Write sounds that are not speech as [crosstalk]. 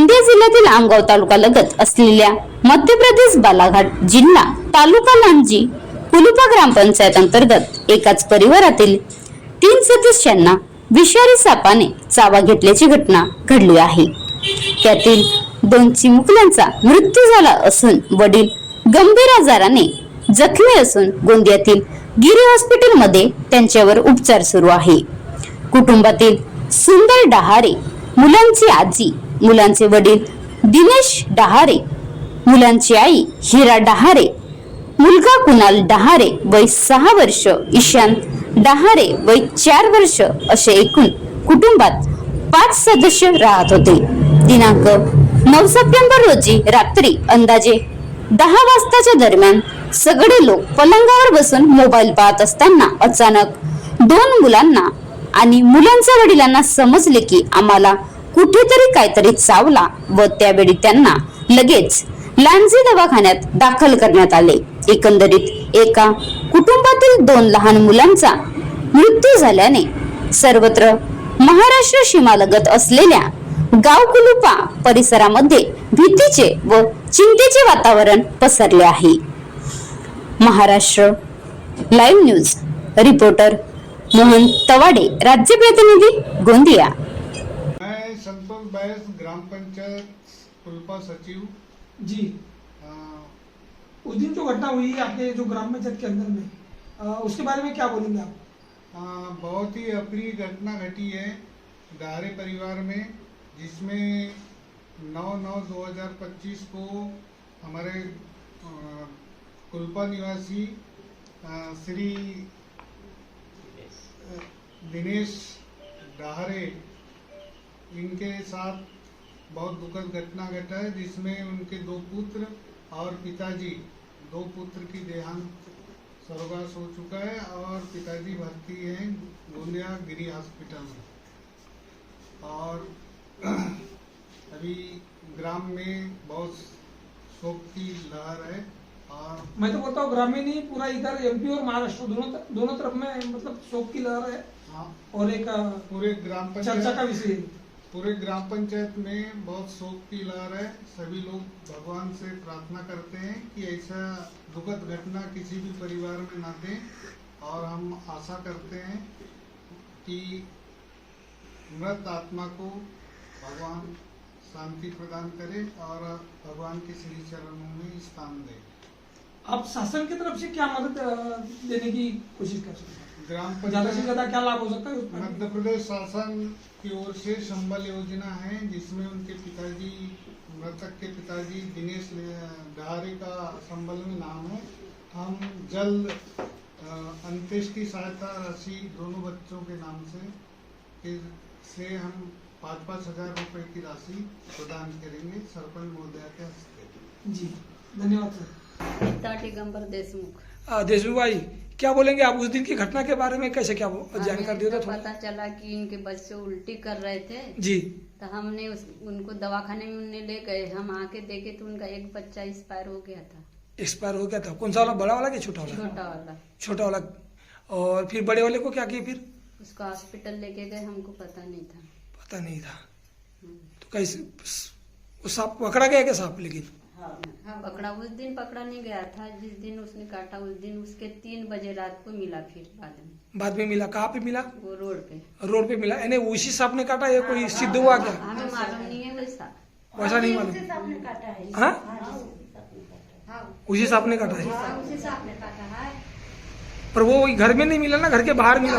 गोंदिया जिल्ह्यातील आमगाव तालुका लगत असलेल्या मध्य प्रदेश बालाघाट जिल्हा तालुका लांजी कुलुपा ग्रामपंचायत अंतर्गत एकाच परिवारातील तीन सदस्यांना विषारी सापाने चावा घेतल्याची घटना घडली आहे. त्यातील दोन चिमुकल्यांचा मृत्यू झाला असून वडील गंभीर आजाराने जखमी असून गोंदियातील गिरी हॉस्पिटलमध्ये त्यांच्यावर उपचार सुरू आहे. कुटुंबातील सुंदर डहारे मुलांची आजी मुलांचे वडील दिनेश डहारे मुलांची आई हिरा डहारे मुलगा कुणाल डहारे वय सहा वर्ष ईशांत डहारे वय चार वर्ष असे एकूण कुटुंबात पाच सदस्य राहत होते. दिनांक नऊ सप्टेंबर रोजी रात्री अंदाजे दहा वाजताच्या दरम्यान सगळे लोक पलंगावर बसून मोबाईल पाहत असताना अचानक दोन मुलांना आणि मुलांच्या वडिलांना समजले की आम्हाला कुठेतरी काहीतरी चावला व त्यावेळी त्यांना लगेच लांजी दवाखान्यात दाखल करण्यात आले. एकंदरीत एका कुटुंबातील दोन लहान मुलांचा मृत्यू झाल्याने सर्वत्र महाराष्ट्र सीमालगत असलेल्या गाव कुलुपा परिसरामध्ये भीतीचे व चिंतेचे वातावरण पसरले आहे. Maharashtra live news reporter Mohan Tawade राज्य प्रतिनिधी गोंदिया. बैस ग्राम पंचायत कुलपा सचिव। जी। अ, उस दिन जो घटना हुई आपके जो ग्राम पंचायत के अंदर में अ, उसके बारे में क्या बोलेंगे आप? अ, बहुत ही अप्रिय घटना घटी है गारे परिवार में जिसमें 9 नौ 2025 को हमारे कुलपा निवासी श्री दिनेश। डहारे इनके साथ बहुत दुखद घटना घटा है जिसमें उनके दो पुत्र और पिताजी दो पुत्र की देहांत स्वर्गवास हो चुका है और पिताजी भर्ती हैं गोंदिया गिरी हॉस्पिटल में। और [clears throat] अभी ग्राम में बहुत शोक की लहर है और मैं तो बोलता हूँ ग्रामीण ही पूरा इधर एमपी और महाराष्ट्र दोनों दोनों तरफ़ में मतलब शोक की लहर है। हाँ, और एक पूरे ग्राम चर्चा का विषय है। पूरे ग्राम पंचायत में बहुत शोक की लहर है। सभी लोग भगवान से प्रार्थना करते हैं कि ऐसा दुखद घटना किसी भी परिवार में ना दें और हम आशा करते हैं कि मृत आत्मा को भगवान शांति प्रदान करे और भगवान के श्री चरणों में स्थान दे। आप शासन की तरफ़ से क्या मदद देने की कोशिश कर सकते हैं? ग्राम ज़्यादा से पंचायत ज़्यादा क्या लाभ हो सकता है मध्य प्रदेश शासन की ओर से संबल योजना है जिसमें उनके पिताजी मृतक के पिताजी दिनेश डहारे का संबल में नाम है। हम जल्द अंत्येष्टि सहायता राशि दोनों बच्चों के नाम से से हम पाँच पाँच हज़ार रुपए की राशि प्रदान करेंगे। सरपंच महोदय के हस्ते। जी धन्यवाद सर। देशमुख। देशमुख भाई क्या बोलेंगे आप उस दिन की घटना के बारे में कैसे क्या जानकारी हमें दे तो पता चला कि इनके बच्चे उल्टी कर रहे थे। जी। तो हमने उस, उनको दवाखाने में उन्हें ले गए। हम आके देखे तो उनका एक बच्चा एक्सपायर हो गया था। एक्सपायर हो गया था। कौन सा वाला बड़ा वाला कि छोटा वाला? छोटा वाला। छोटा वाला। और फिर बड़े वाले को क्या किया फिर? उसको हॉस्पिटल लेके गए। हमको पता नहीं था। पता नहीं था। हम्म। तो कैसे वो सांप पकड़ा गया क्या सांप लेकिन हाँ। पकड़ा। उस दिन पकड़ा नहीं गया था। जिस दिन उसने काटा उस दिन उसके तीन बजे रात को मिला फिर बाद में। बाद में मिला। कहाँ पे मिला? वो रोड पे। रोड पे मिला। यानी उसी सांप ने काटा या कोई सिद्ध हुआ क्या? हमें मालूम नहीं है वैसा। वैसा नहीं मालूम। हाँ। उसी सांप ने काटा है। हाँ, उसी सांप ने काटा है? पर वो घर में नहीं मिला ना? घर के बाहर मिला